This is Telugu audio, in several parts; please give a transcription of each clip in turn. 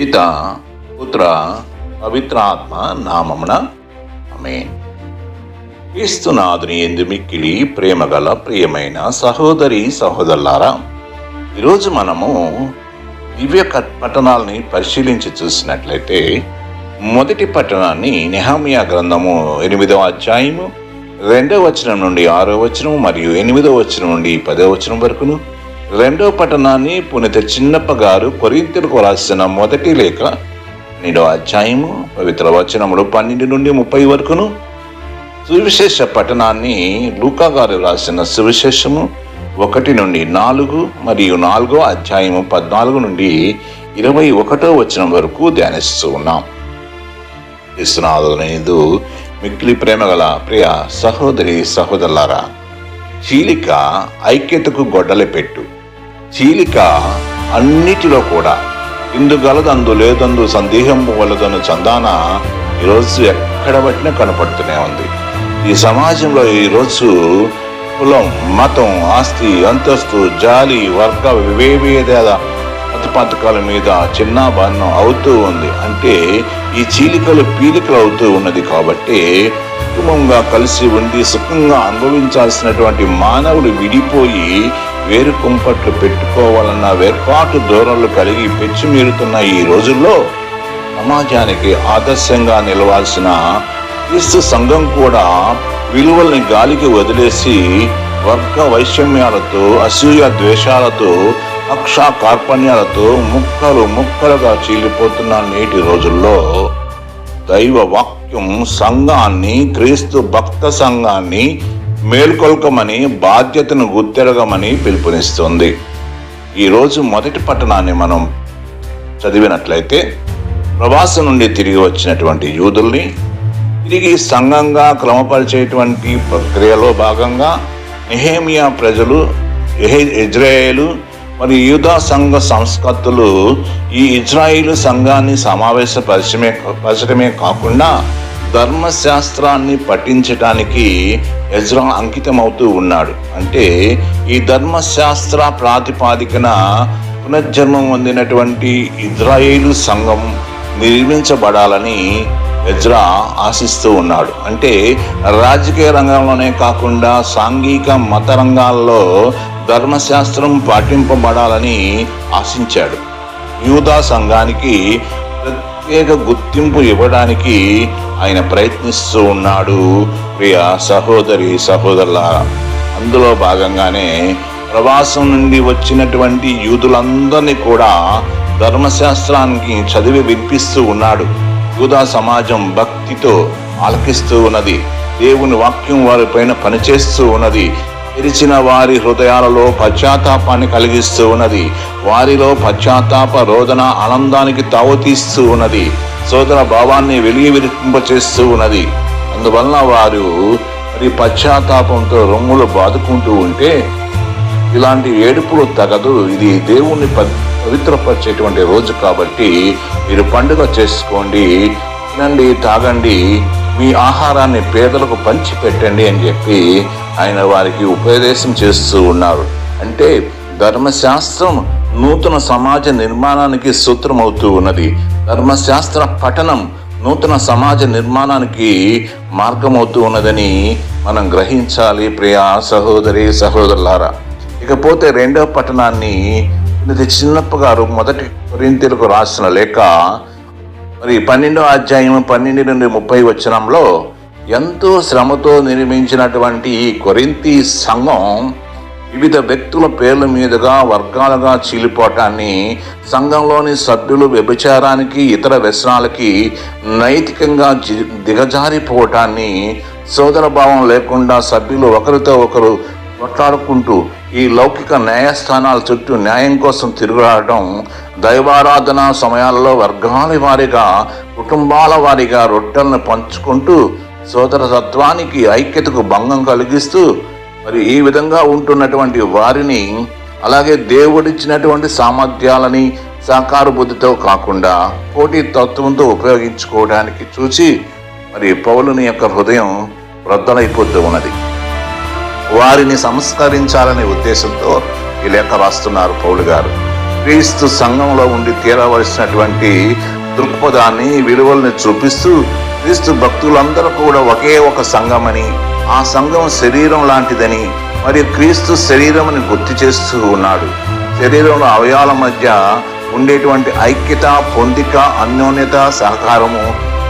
పిత పుత్ర పవిత్రాత్మ నామమున ఆమె క్రీస్తునాథుని ఎందు మిక్కిలి ప్రేమగల ప్రియమైన సహోదరి సహోదరులారా ఈరోజు మనము దివ్య కట్- పట్టణాలని పరిశీలించి చూసినట్లయితే మొదటి పట్టణాన్ని నెహామియా గ్రంథము ఎనిమిదవ అధ్యాయము రెండవ వచనం నుండి ఆరో వచనం మరియు ఎనిమిదవ వచనం నుండి పదవ వచనం వరకును రెండవ పట్టణాన్ని పునిత చిన్నప్ప గారు కొరింతలకు రాసిన మొదటి లేఖ పన్నెండవ అధ్యాయము పవిత్ర వచనములు పన్నెండు నుండి ముప్పై వరకును. సువిశేష పట్టణాన్ని లూకా గారు రాసిన సువిశేషము ఒకటి నుండి నాలుగు మరియు నాలుగో అధ్యాయము పద్నాలుగు నుండి ఇరవై ఒకటో వచనం వరకు ధ్యానిస్తూ ఉన్నాం. ఇస్తునాథునిదు మిక్కిలి ప్రేమగల ప్రియ సహోదరి సహోదరులారా చీలిక ఐక్యతకు గొడ్డలి పెట్టు. చీలిక అన్నిటిలో కూడా. ఇందు గలదందు లేదందు సందేహం వలదను చందాన ఈరోజు ఎక్కడ పట్టినా కనపడుతూనే ఉంది. ఈ సమాజంలో ఈరోజు కులం మతం ఆస్తి అంతస్తు జాలి వర్గ వివేభేదాల పథకాల మీద చిన్న బాణం అవుతూ ఉంది. అంటే ఈ చీలికలు పీలికలు అవుతూ ఉన్నది కాబట్టి కుటుంబంగా కలిసి ఉండి సుఖంగా అనుభవించాల్సినటువంటి మానవుడు విడిపోయి వేరు కుంపట్లు పెట్టుకోవాలన్న వేర్పాటు ధోరణులు కలిగి పెచ్చిమీరుతున్న ఈ రోజుల్లో సమాజానికి ఆదర్శంగా నిలవాల్సిన క్రీస్తు సంఘం కూడా విలువల్ని గాలికి వదిలేసి వర్గ వైషమ్యాలతో అసూయ ద్వేషాలతో అక్ష కార్పణ్యాలతో ముక్కలు ముక్కలుగా చీలిపోతున్న నేటి రోజుల్లో దైవ వాక్యం సంఘాన్ని క్రీస్తు భక్త సంఘాన్ని మేల్కొల్కమని బాధ్యతను గుర్తెరగమని పిలుపునిస్తుంది. ఈరోజు మొదటి పట్టణాన్ని మనం చదివినట్లయితే ప్రవాసం నుండి తిరిగి వచ్చినటువంటి యూదుల్ని తిరిగి సంఘంగా క్రమపరిచేటువంటి ప్రక్రియలో భాగంగా నెహేమియా ప్రజలు ఇజ్రాయేలు మరి యూదా సంఘ సంస్కర్తలు ఈ ఇజ్రాయిలు సంఘాన్ని సమావేశపరచమే పరచడమే కాకుండా ధర్మశాస్త్రాన్ని పఠించటానికి ఎజ్రా అంకితమవుతూ ఉన్నాడు. అంటే ఈ ధర్మశాస్త్ర ప్రాతిపాదికన పునర్జన్మం పొందినటువంటి ఇజ్రాయేలు సంఘం నిర్మించబడాలని ఎజ్రా ఆశిస్తూ ఉన్నాడు. అంటే రాజకీయ రంగంలోనే కాకుండా సాంఘిక మత రంగాల్లో ధర్మశాస్త్రం పాటింపబడాలని ఆశించాడు. యూదా సంఘానికి ప్రత్యేక గుర్తింపు ఇవ్వడానికి ఆయన ప్రయత్నిస్తూ ఉన్నాడు. ప్రియ సహోదరి సహోదరుల అందులో భాగంగానే ప్రవాసం నుండి వచ్చినటువంటి యూదులందరినీ కూడా ధర్మశాస్త్రానికి చదివి వినిపిస్తూ ఉన్నాడు. యూదా సమాజం భక్తితో ఆలకిస్తూ ఉన్నది. దేవుని వాక్యం వారిపైన పనిచేస్తూ ఉన్నది. తెరిచిన వారి హృదయాలలో పశ్చాత్తాపాన్ని కలిగిస్తూ ఉన్నది. వారిలో పశ్చాత్తాప రోదన ఆనందానికి తావతీస్తూ ఉన్నది. సోదర భావాన్ని వెలిగివిరింపచేస్తూ ఉన్నది. అందువలన వారు మరి పశ్చాత్తాపంతో రొమ్ములు బాదుకుంటూ ఉంటే ఇలాంటి ఏడుపులు తగదు. ఇది దేవుణ్ణి పవిత్రపరిచేటువంటి రోజు కాబట్టి మీరు పండుగ చేసుకోండి తినండి తాగండి మీ ఆహారాన్ని పేదలకు పంచిపెట్టండి అని చెప్పి ఆయన వారికి ఉపదేశం చేస్తూ ఉన్నారు. అంటే ధర్మశాస్త్రం నూతన సమాజ నిర్మాణానికి సూత్రమవుతూ ఉన్నది. ధర్మశాస్త్ర పఠనం నూతన సమాజ నిర్మాణానికి మార్గమవుతూ ఉన్నదని మనం గ్రహించాలి ప్రియా సహోదరి సహోదరులారా. ఇకపోతే రెండవ పట్టణాన్ని ఇది చిన్నప్ప గారు మొదటి కొరింతలకు రాసిన లేఖ మరి పన్నెండో అధ్యాయం పన్నెండు నుండి ముప్పై వచనంలో ఎంతో శ్రమతో నిర్మించినటువంటి ఈ కొరింతి సంఘం వివిధ వ్యక్తుల పేర్ల మీదుగా వర్గాలుగా చీలిపోవటాన్ని సంఘంలోని సభ్యులు వ్యభిచారానికి ఇతర వ్యసనాలకి నైతికంగా దిగజారిపోవటాన్ని సోదర భావం లేకుండా సభ్యులు ఒకరితో ఒకరు కొట్లాడుకుంటూ ఈ లౌకిక న్యాయస్థానాల చుట్టూ న్యాయం కోసం తిరుగులాడటం దైవారాధన సమయాలలో వర్గాల వారిగా కుటుంబాల వారిగా రొట్టెలను పంచుకుంటూ సోదరతత్వానికి ఐక్యతకు భంగం కలిగిస్తూ మరి ఈ విధంగా ఉంటున్నటువంటి వారిని అలాగే దేవుడిచ్చినటువంటి సామర్థ్యాలని సాకార బుద్ధితో కాకుండా పోటీ తత్వంతో ఉపయోగించుకోవడానికి చూసి మరి పౌలుని యొక్క హృదయం వృద్ధలైపోతూ ఉన్నది. వారిని సంస్కరించాలనే ఉద్దేశంతో ఈ లేఖ రాస్తున్నారు పౌలు గారు. క్రీస్తు సంఘంలో ఉండి తీరవలసినటువంటి దృక్పథాన్ని విలువల్ని చూపిస్తూ క్రీస్తు భక్తులందరూ కూడా ఒకే ఒక సంఘమని ఆ సంఘం శరీరం లాంటిదని మరియు క్రీస్తు శరీరం అని గుర్తు చేస్తూ ఉన్నాడు. శరీరంలో అవయాల మధ్య ఉండేటువంటి ఐక్యత పొందిక అన్యోన్యత సహకారము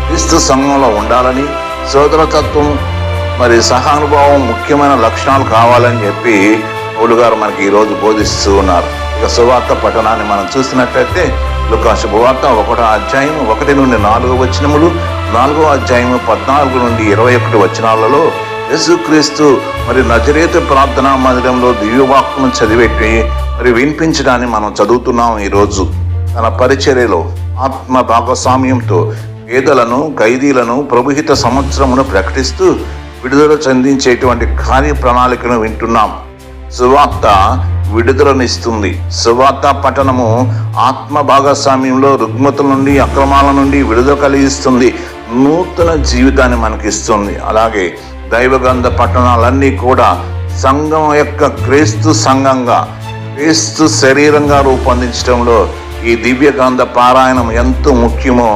క్రీస్తు సంఘంలో ఉండాలని సోదరతత్వం మరి సహానుభావం ముఖ్యమైన లక్షణాలు కావాలని చెప్పి పౌలు గారు మనకి ఈరోజు బోధిస్తూ ఉన్నారు. ఇక సువార్త పఠనాన్ని మనం చూసినట్లయితే లుకా శుభవార్త ఒకటో అధ్యాయం ఒకటి నుండి నాలుగు వచనములు నాలుగో అధ్యాయము పద్నాలుగు నుండి ఇరవై ఒకటి వచనాలలో యేసుక్రీస్తు మరి నజరేత ప్రార్థనా మందిరంలో దివ్యవాక్కును చదివెట్టి మరి వినిపించడాన్ని మనం చదువుతున్నాం ఈరోజు. తన పరిచర్యలో ఆత్మ భాగస్వామ్యంతో పేదలను ఖైదీలను ప్రభుహిత సంవత్సరమును ప్రకటిస్తూ విడుదల చెందించేటువంటి కార్య ప్రణాళికను వింటున్నాం. సువార్త విడుదలనిస్తుంది. సువార్త పఠనము ఆత్మ భాగస్వామ్యంలో రుగ్మతుల నుండి అక్రమాల నుండి విడుదల కలిగిస్తుంది. నూతన జీవితాన్ని మనకిస్తుంది. అలాగే దైవగంధ పట్టణాలన్నీ కూడా సంఘం యొక్క క్రీస్తు సంఘంగా క్రీస్తు శరీరంగా రూపొందించడంలో ఈ దివ్యగంధ పారాయణం ఎంత ముఖ్యమో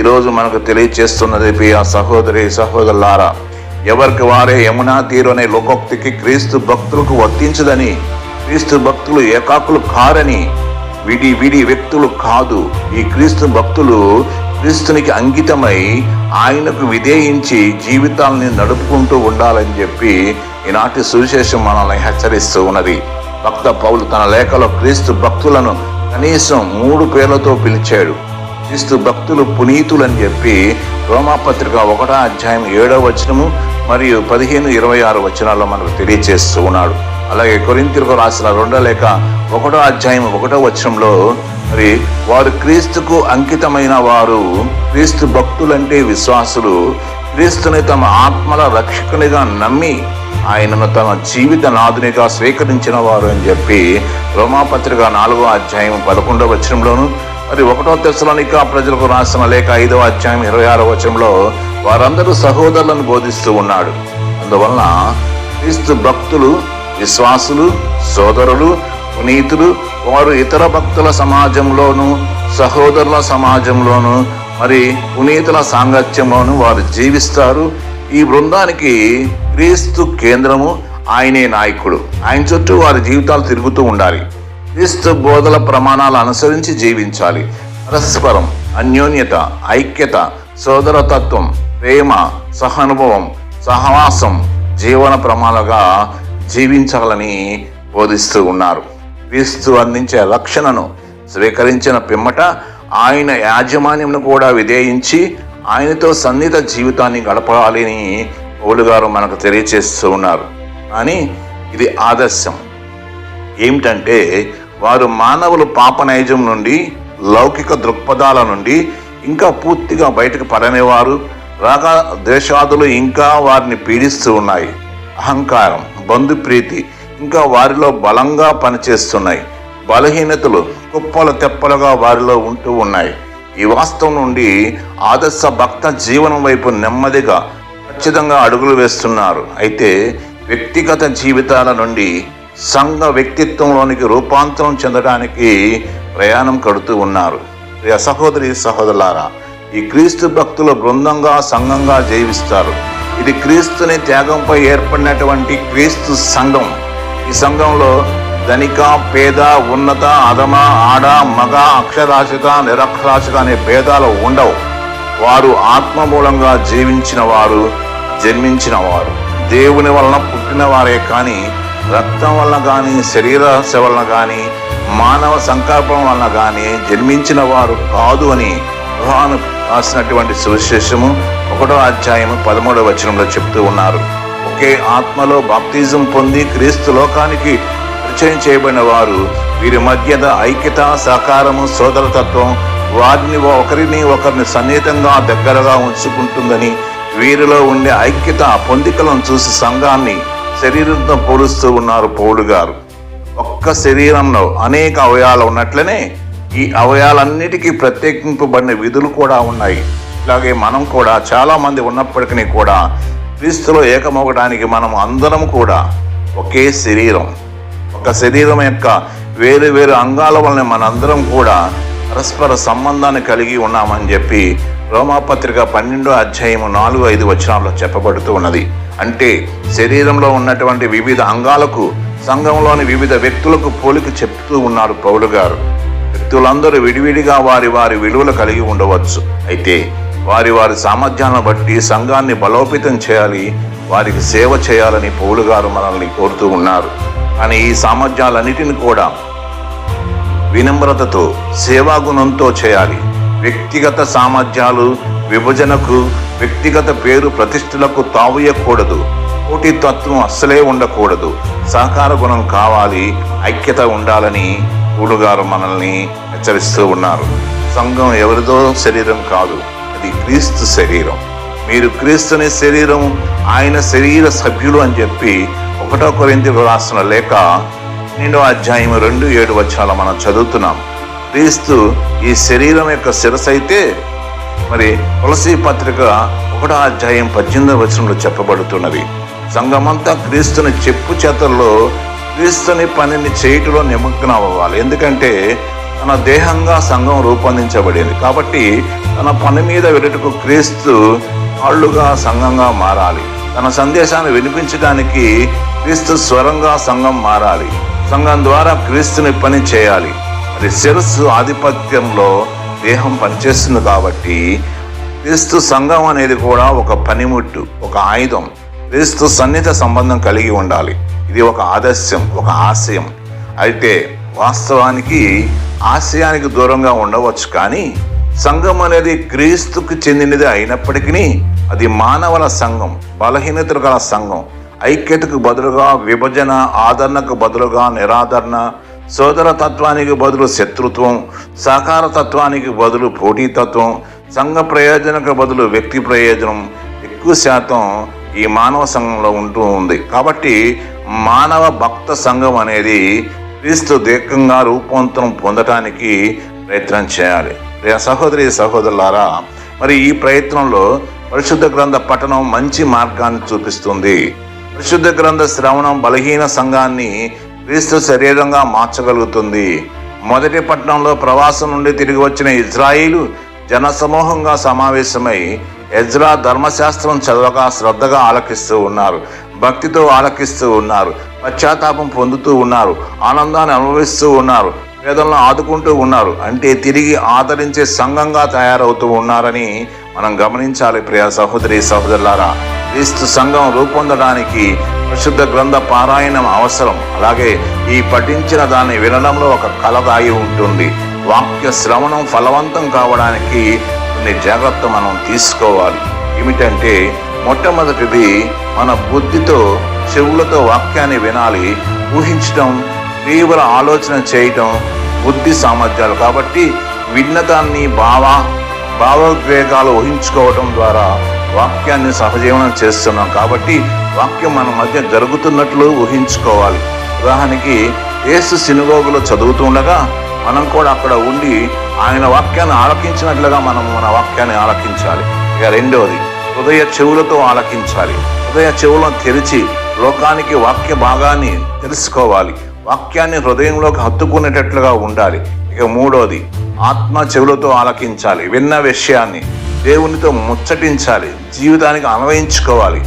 ఈరోజు మనకు తెలియచేస్తున్నది ప్రియ సహోదరి సహోదరులారా. ఎవరికి వారే యమునా తీరు అనే లోకోక్తికి క్రీస్తు భక్తులకు వర్తించదని క్రీస్తు భక్తులు ఏకాకులు కారని విడి విడి వ్యక్తులు కాదు. ఈ క్రీస్తు భక్తులు క్రీస్తునికి అంకితమై ఆయనకు విధేయించి జీవితాలని నడుపుకుంటూ ఉండాలని చెప్పి ఈనాటి సువిశేషం మనల్ని హెచ్చరిస్తూ ఉన్నది. భక్త పౌలు తన లేఖలో క్రీస్తు భక్తులను కనీసం మూడు పేర్లతో పిలిచాడు. క్రీస్తు భక్తులు పునీతులని చెప్పి రోమాపత్రిక ఒకటో అధ్యాయం ఏడవ వచనము మరియు పదిహేను ఇరవై ఆరు వచనాల్లో మనకు తెలియచేస్తూ ఉన్నాడు. అలాగే కొరింతిలకు రాసిన రెండో లేఖ ఒకటో అధ్యాయం ఒకటో వచనంలో మరి వారు క్రీస్తుకు అంకితమైన వారు క్రీస్తు భక్తులంటే విశ్వాసులు క్రీస్తుని తమ ఆత్మల రక్షకునిగా నమ్మి ఆయనను తమ జీవిత నాదునిగా స్వీకరించిన వారు అని చెప్పి రోమాపత్రిక నాలుగో అధ్యాయం పదకొండవ వచనంలోను మరి ఒకటో తెశలోనిక ప్రజలకు రాసిన లేక ఐదవ అధ్యాయం ఇరవై ఆరో వచనంలో వారందరూ సహోదరులను బోధిస్తూ ఉన్నాడు. అందువలన క్రీస్తు భక్తులు విశ్వాసులు సోదరులు పునీతులు వారు ఇతర భక్తుల సమాజంలోను సహోదరుల సమాజంలోను మరి పునీతుల సాంగత్యంలోను వారు జీవిస్తారు. ఈ బృందానికి క్రీస్తు కేంద్రము ఆయనే నాయకుడు. ఆయన చుట్టూ వారి జీవితాలు తిరుగుతూ ఉండాలి. క్రీస్తు బోధల ప్రమాణాలు అనుసరించి జీవించాలి. పరస్పరం అన్యోన్యత ఐక్యత సోదరతత్వం ప్రేమ సహానుభవం సహవాసం జీవన ప్రమాణాలుగా జీవించాలని బోధిస్తూ ఉన్నారు. క్రీస్తు అందించే రక్షణను స్వీకరించిన పిమ్మట ఆయన యాజమాన్యంను కూడా విధేయించి ఆయనతో సన్నిహిత జీవితాన్ని గడపాలని పౌలు గారు మనకు తెలియచేస్తూ ఉన్నారు. కానీ ఇది ఆదర్శం. ఏమిటంటే వారు మానవులు పాపనైజం నుండి లౌకిక దృక్పథాల నుండి ఇంకా పూర్తిగా బయటకు పడనేవారు రాగ ద్వేషాదులు ఇంకా వారిని పీడిస్తూ ఉన్నాయి. అహంకారం బంధుప్రీతి ఇంకా వారిలో బలంగా పనిచేస్తున్నాయి. బలహీనతలు కుప్పల తెప్పలుగా వారిలో ఉంటూ ఉన్నాయి. ఈ వాస్తవం నుండి ఆదర్శ భక్త జీవనం వైపు నెమ్మదిగా ఖచ్చితంగా అడుగులు వేస్తున్నారు. అయితే వ్యక్తిగత జీవితాల నుండి సంఘ వ్యక్తిత్వంలోనికి రూపాంతరం చెందడానికి ప్రయాణం కడుతూ ఉన్నారు. ప్రియ సహోదరి సహోదరులారా ఈ క్రీస్తు భక్తుల బృందంగా సంఘంగా జీవిస్తారు. ఇది క్రీస్తుని త్యాగంపై ఏర్పడినటువంటి క్రీస్తు సంఘం. ఈ సంఘంలో ధనిక పేద ఉన్నత అధమ ఆడ మగ అక్షరాస్యత నిరక్షరాస్యత అనే భేదాలు ఉండవు. వారు ఆత్మ మూలంగా జీవించిన వారు జన్మించిన వారు దేవుని వలన పుట్టిన వారే కానీ రక్తం వలన కానీ శరీర వలన కానీ మానవ సంకల్పం వలన కానీ జన్మించిన వారు కాదు అని యోహాను రాసినటువంటి సువిశేషము. ఒకటో అధ్యాయము పదమూడవ వచనంలో చెప్తూ ఉన్నారు. ఒకే ఆత్మలో బాప్తిజం పొంది క్రీస్తు లోకానికి పరిచయం చేయబడిన వారు వీరి మధ్య ఐక్యత సహకారము సోదరతత్వం వారిని ఒకరిని ఒకరిని సన్నిహితంగా దగ్గరగా ఉంచుకుంటుందని వీరిలో ఉండే ఐక్యత పొందికలను చూసి సంఘాన్ని శరీరంతో పోలుస్తూ ఉన్నారు పౌలు గారు. ఒక్క శరీరంలో అనేక అవయాలు ఉన్నట్లనే ఈ అవయాలన్నిటికీ ప్రత్యేకింపబడిన విధులు కూడా ఉన్నాయి. ఇలాగే మనం కూడా చాలామంది ఉన్నప్పటికీ కూడా క్రీస్తులో ఏకమవడానికి మనం అందరం కూడా ఒకే శరీరం. ఒక శరీరం యొక్క వేరు వేరు అంగాల వలన మనందరం కూడా పరస్పర సంబంధాన్ని కలిగి ఉన్నామని చెప్పి రోమాపత్రిక పన్నెండో అధ్యాయము నాలుగు ఐదు వచనాల్లో చెప్పబడుతూ ఉన్నది. అంటే శరీరంలో ఉన్నటువంటి వివిధ అంగాలకు సంఘంలోని వివిధ వ్యక్తులకు పోలిక చెప్తూ ఉన్నారు పౌలు గారు. వ్యక్తులందరూ విడివిడిగా వారి వారి విలువలు కలిగి ఉండవచ్చు. అయితే వారి వారి సామర్థ్యాలను బట్టి సంఘాన్ని బలోపేతం చేయాలి వారికి సేవ చేయాలని పౌలు గారు మనల్ని కోరుతూ ఉన్నారు. కానీ ఈ సామర్థ్యాలన్నిటిని కూడా వినమ్రతతో సేవాగుణంతో చేయాలి. వ్యక్తిగత సామర్థ్యాలు విభజనకు వ్యక్తిగత పేరు ప్రతిష్టలకు తావుయకూడదు. పోటీతత్వం అస్సలే ఉండకూడదు. సహకార గుణం కావాలి ఐక్యత ఉండాలని పూలుగారు మనల్ని హెచ్చరిస్తూ ఉన్నారు. సంఘం ఎవరిదో శరీరం కాదు. అది క్రీస్తు శరీరం. మీరు క్రీస్తుని శరీరం ఆయన శరీర సభ్యులు అని చెప్పి ఒకటో కొరింది రాసిన లేఖ రెండో అధ్యాయం రెండు ఏడు వచ్చాల మనం చదువుతున్నాం. క్రీస్తు ఈ శరీరం యొక్క శిరస్సు అయితే మరి తులసి పత్రిక ఒకటో అధ్యాయం పద్దెనిమిదవ వచనంలో చెప్పబడుతున్నది. సంఘమంతా క్రీస్తుని చెప్పు చేతల్లో క్రీస్తుని పనిని చేయటంలో నిమగ్నం అవ్వాలి ఎందుకంటే తన దేహంగా సంఘం రూపొందించబడింది. కాబట్టి తన పని మీద వెళ్ళటకు క్రీస్తు కాళ్ళుగా సంఘంగా మారాలి. తన సందేశాన్ని వినిపించడానికి క్రీస్తు స్వరంగా సంఘం మారాలి. సంఘం ద్వారా క్రీస్తుని పని చేయాలి. మరి శిరస్సు ఆధిపత్యంలో దేహం పనిచేస్తుంది కాబట్టి క్రీస్తు సంఘం అనేది కూడా ఒక పనిముట్టు ఒక ఆయుధం. క్రీస్తు సన్నిహిత సంబంధం కలిగి ఉండాలి. ఇది ఒక ఆదర్శం ఒక ఆశయం. అయితే వాస్తవానికి ఆశయానికి దూరంగా ఉండవచ్చు కానీ సంఘం అనేది క్రీస్తుకు చెందినది అయినప్పటికీ అది మానవుల సంఘం బలహీనతలు గల సంఘం. ఐక్యతకు బదులుగా విభజన ఆదరణకు బదులుగా నిరాదరణ సోదరతత్వానికి బదులు శత్రుత్వం సహకార తత్వానికి బదులు పోటీతత్వం సంఘ ప్రయోజనకు బదులు వ్యక్తి ప్రయోజనం ఎక్కువ శాతం ఈ మానవ సంఘంలో ఉంటూ ఉంది. కాబట్టి మానవ భక్త సంఘం అనేది క్రీస్తు దీర్ఘంగా రూపాంతరం పొందటానికి ప్రయత్నం చేయాలి. ప్రియ సహోదరి సహోదరులారా మరి ఈ ప్రయత్నంలో పరిశుద్ధ గ్రంథ పఠనం మంచి మార్గాన్ని చూపిస్తుంది. పరిశుద్ధ గ్రంథ శ్రవణం బలహీన సంఘాన్ని క్రీస్తు శరీరంగా మార్చగలుగుతుంది. మొదటి పట్టణంలో ప్రవాసం నుండి తిరిగి వచ్చిన ఇజ్రాయిలు జనసమూహంగా సమావేశమై ఎజ్రా ధర్మశాస్త్రం చదవగా శ్రద్ధగా ఆలకిస్తూ ఉన్నారు. భక్తితో ఆలకిస్తూ ఉన్నారు పశ్చాత్తాపం పొందుతూ ఉన్నారు ఆనందాన్ని అనుభవిస్తూ ఉన్నారు పేదలను ఆదుకుంటూ ఉన్నారు అంటే తిరిగి ఆదరించే సంఘంగా తయారవుతూ ఉన్నారని మనం గమనించాలి ప్రియ సహోదరి సహోదరులారా. క్రీస్తు సంఘం రూపొందడానికి పరిశుద్ధ గ్రంథ పారాయణం అవసరం. అలాగే ఈ పఠించిన దాన్ని వినడంలో ఒక కల దాగి ఉంటుంది. వాక్య శ్రవణం ఫలవంతం కావడానికి కొన్ని జాగ్రత్త మనం తీసుకోవాలి. ఏమిటంటే మొట్టమొదటిది మన బుద్ధితో చెవులతో వాక్యాన్ని వినాలి ఊహించడం తీవ్ర ఆలోచన చేయటం బుద్ధి సామర్థ్యాలు. కాబట్టి విన్నదాన్ని భావ భావోద్వేగాలు ఊహించుకోవడం ద్వారా వాక్యాన్ని సహజీవనం చేస్తున్నాం. కాబట్టి వాక్యం మన మధ్య జరుగుతున్నట్లు ఊహించుకోవాలి. ఉదాహరణకి ఏసు సినుగోగులో చదువుతుండగా మనం కూడా అక్కడ ఉండి ఆయన వాక్యాన్ని ఆలకించినట్లుగా మనం మన వాక్యాన్ని ఆలకించాలి. ఇక రెండవది హృదయ చెవులతో ఆలకించాలి. హృదయ చెవులను తెరిచి లోకానికి వాక్య భాగాన్ని తెలుసుకోవాలి. వాక్యాన్ని హృదయంలోకి హత్తుకునేటట్లుగా ఉండాలి. ఇక మూడోది ఆత్మ చెవులతో ఆలకించాలి. విన్న విషయాన్ని దేవునితో ముచ్చటించాలి. జీవితానికి అన్వయించుకోవాలి.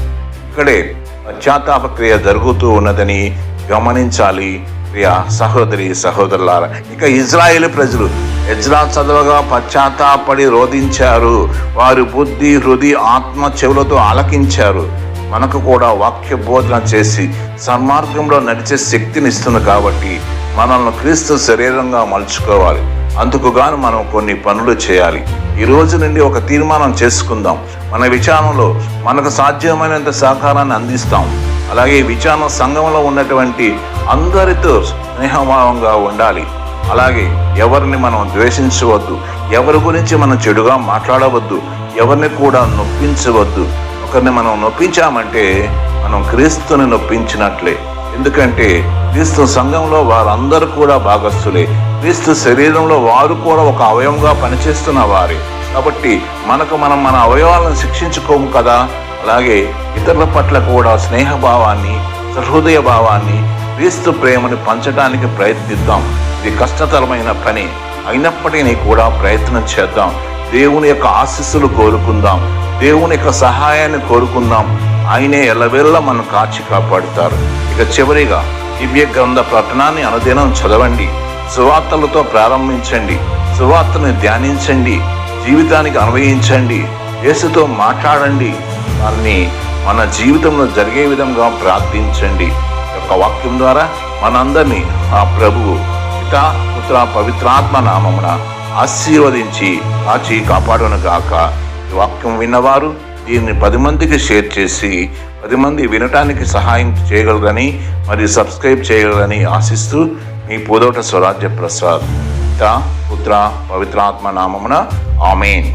ఇక్కడే పశ్చాత్తాప క్రియ జరుగుతూ ఉన్నదని గమనించాలి. ప్రియ సహోదరి సహోదరులారా ఇక ఇజ్రాయేల్ ప్రజలు ఎజ్రా చదవగా పశ్చాత్తాపడి రోధించారు. వారు బుద్ధి హృది ఆత్మ చెవులతో ఆలకించారు. మనకు కూడా వాక్య బోధన చేసి సన్మార్గంలో నడిచే శక్తిని ఇస్తుంది కాబట్టి మనల్ని క్రీస్తు శరీరంగా మలుచుకోవాలి. అందుకుగాను మనం కొన్ని పనులు చేయాలి. ఈ రోజు నుండి ఒక తీర్మానం చేసుకుందాం. మన విచారణలో మనకు సాధ్యమైనంత సహకారాన్ని అందిస్తాం. అలాగే ఈ విచారణ సంఘంలో ఉన్నటువంటి అందరితో స్నేహభావంగా ఉండాలి. అలాగే ఎవరిని మనం ద్వేషించవద్దు ఎవరి గురించి మనం చెడుగా మాట్లాడవద్దు ఎవరిని కూడా నొప్పించవద్దు. ఒకరిని మనం నొప్పించామంటే మనం క్రీస్తుని నొప్పించినట్లే. ఎందుకంటే క్రీస్తు సంఘంలో వారందరూ కూడా భాగస్థులే. క్రీస్తు శరీరంలో వారు కూడా ఒక అవయవంగా పనిచేస్తున్న వారే. కాబట్టి మనకు మనం మన అవయవాలను శిక్షించుకోము కదా. అలాగే ఇతరుల పట్ల కూడా స్నేహభావాన్ని సహృదయ భావాన్ని క్రీస్తు ప్రేమను పంచడానికి ప్రయత్నిద్దాం. ఇది కష్టతరమైన పని. అయినప్పటికీ కూడా ప్రయత్నం చేద్దాం. దేవుని యొక్క ఆశీస్సులు కోరుకుందాం. దేవుని యొక్క సహాయాన్ని కోరుకుందాం. ఆయనే ఎల్లవేళ్ళ మనం కాచి కాపాడుతారు. ఇక చివరిగా దివ్య గ్రంథ పఠనాన్ని అనుదినం చదవండి. సువార్తలతో ప్రారంభించండి. సువార్తను ధ్యానించండి. జీవితానికి అన్వయించండి. యేసుతో మాట్లాడండి. దాన్ని మన జీవితంలో జరిగే విధంగా ప్రార్థించండి. యొక్క వాక్యం ద్వారా మనందరినీ ఆ ప్రభువు పిత పుత్ర పవిత్రాత్మ నామమున ఆశీర్వదించి కాచి కాపాడును గాక. ఈ వాక్యం విన్నవారు దీన్ని పది మందికి షేర్ చేసి పది మంది వినటానికి సహాయం చేయగలరని మరియు సబ్స్క్రైబ్ చేయగలరని ఆశిస్తూ మీ పూదోట స్వరాజ్య ప్రసాద్ పిత పుత్ర పవిత్రాత్మ నామమున ఆమెన్.